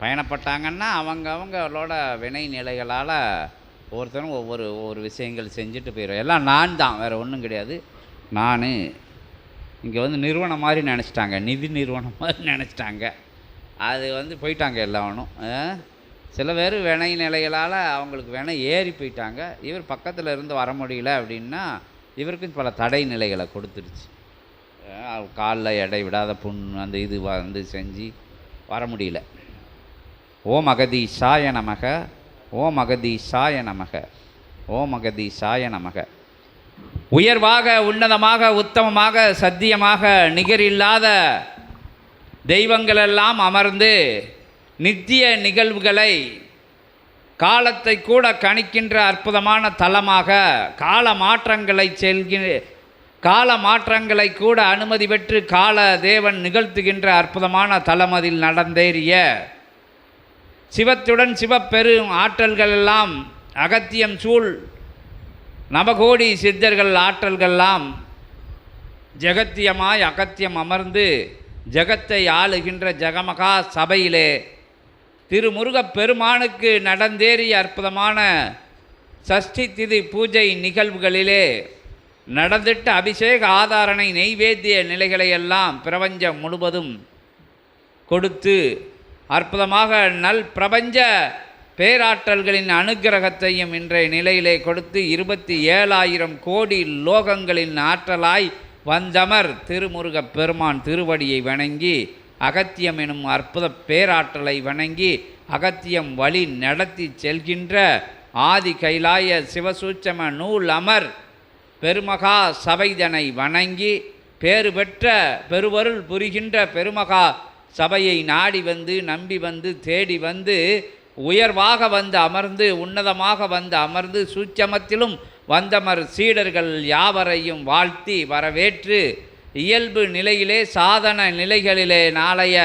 பயணப்பட்டாங்கன்னா அவங்க அவங்களோட வினை நிலைகளால் ஒவ்வொருத்தரும் ஒவ்வொரு ஒவ்வொரு விஷயங்கள் செஞ்சுட்டு போயிடும் எல்லாம் நான் தான் வேறு ஒன்றும் கிடையாது. நான் இங்கே வந்து நிறுவனம் மாதிரி நினச்சிட்டாங்க நிதி நிறுவனம் மாதிரி நினச்சிட்டாங்க. அது வந்து போயிட்டாங்க எல்லாவனும். சில பேர் வினை நிலைகளால் அவங்களுக்கு வினை ஏறி போயிட்டாங்க. இவர் பக்கத்தில் இருந்து வர முடியல அப்படின்னா இவருக்கும் பல தடை நிலைகளை கொடுத்துருச்சு காலில் எடை விடாத புண் அந்த இது வந்து செஞ்சு வர முடியல. ஓம் அகதீஷாய நமக ஓம் அகதீஷாய நமக ஓம் அகதீஷாய நமக. உயர்வாக உன்னதமாக உத்தமமாக சத்தியமாக நிகரில்லாத தெய்வங்களெல்லாம் அமர்ந்து நித்திய நிகழ்வுகளை காலத்தை கூட கணிக்கின்ற அற்புதமான தலமாக கால மாற்றங்களை செல்கிற கால மாற்றங்களை கூட அனுமதி பெற்று கால தேவன் நிகழ்த்துகின்ற அற்புதமான தலமதில் நடந்தேறிய சிவத்துடன் சிவப்பெரும் ஆற்றல்கள் எல்லாம் அகத்தியம் சூழ் நவகோடி சித்தர்கள் ஆற்றல்கள்லாம் ஜெகத்தியமாய் அகத்தியம் அமர்ந்து ஜெகத்தை ஆளுகின்ற ஜெகமகா சபையிலே திருமுருகப் பெருமானுக்கு நடந்தேறிய அற்புதமான சஷ்டி திதி பூஜை நிகழ்வுகளிலே நடந்திட்ட அபிஷேக ஆதாரணை நெய்வேத்திய நிலைகளையெல்லாம் பிரபஞ்சம் முழுவதும் கொடுத்து அற்புதமாக நல் பிரபஞ்ச பேராற்றல்களின் அனுக்கிரகத்தையும் இன்றைய நிலையிலே கொடுத்து இருபத்தி ஏழாயிரம் கோடி லோகங்களின் ஆற்றலாய் வந்தமர் திருமுருகப் பெருமான் திருவடியை வணங்கி அகத்தியம் எனும் அற்புத பேராற்றலை வணங்கி அகத்தியம் வழி நடத்தி செல்கின்ற ஆதி கைலாய சிவசூட்சம நூல் அமர் பெருமகா சபைதனை வணங்கி பேறு பெற்ற பெருவருள் புரிகின்ற பெருமகா சபையை நாடி வந்து நம்பி வந்து தேடி வந்து உயர்வாக வந்து அமர்ந்து உன்னதமாக வந்து அமர்ந்து சூட்சமத்திலும் வந்தமர் சீடர்கள் யாவரையும் வாழ்த்தி வரவேற்று இயல்பு நிலையிலே சாதன நிலைகளிலே நாளைய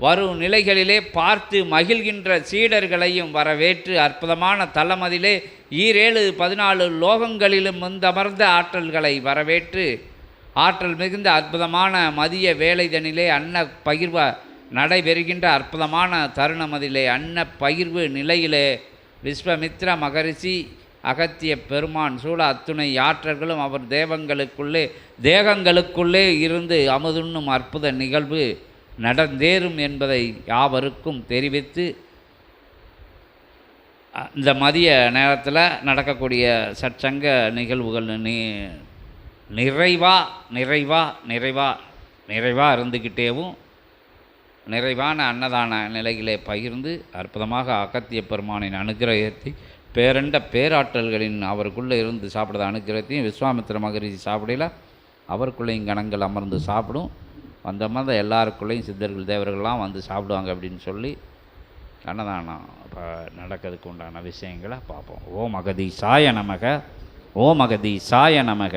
வரும் நிலைகளிலே பார்த்து மகிழ்கின்ற சீடர்களையும் வரவேற்று அற்புதமான தளமதிலே ஈரேழு பதினாலு லோகங்களிலும் வந்தமர்ந்த ஆற்றல்களை வரவேற்று ஆற்றல் மிகுந்த அற்புதமான மதிய வேலைதனிலே அன்ன பகிர்வ நடைபெறுகின்ற அற்புதமான தருணமதிலே அன்ன பகிர்வு நிலையிலே விஸ்வமித்ர மகரிஷி அகத்திய பெருமான் சூழ அத்துணை ஆற்றல்களும் அவர் தேவங்களுக்குள்ளே தேகங்களுக்குள்ளே இருந்து அமுதுண்ணும் அற்புத நிகழ்வு நடந்தேறும் என்பதை யாவருக்கும் தெரிவித்து இந்த மதிய நேரத்தில் நடக்கக்கூடிய சற்சங்க நிகழ்வுகள் நீ நிறைவா நிறைவாக நிறைவாக நிறைவாக இருந்துக்கிட்டேவும் நிறைவான அன்னதான நிலையிலே பகிர்ந்து அற்புதமாக அகத்திய பெருமானின் அனுகிரகத்தை பேரண்ட பேராற்றல்களின் அவருக்குள்ளே இருந்து சாப்பிட்ற அனுகிரகத்தையும் விஸ்வாமித்திர மகரிஷி சாப்பிடல அவருக்குள்ளேயும் கணங்கள் அமர்ந்து சாப்பிடும். வந்த மாதிரி எல்லாருக்குள்ளேயும் சித்தர்கள் தேவர்கள்லாம் வந்து சாப்பிடுவாங்க அப்படின்னு சொல்லி அன்னதானம் இப்போ நடக்கிறதுக்கு உண்டான விஷயங்களை பார்ப்போம். ஓம் அகதி சாய நமக ஓம் அகதி சாய நமக.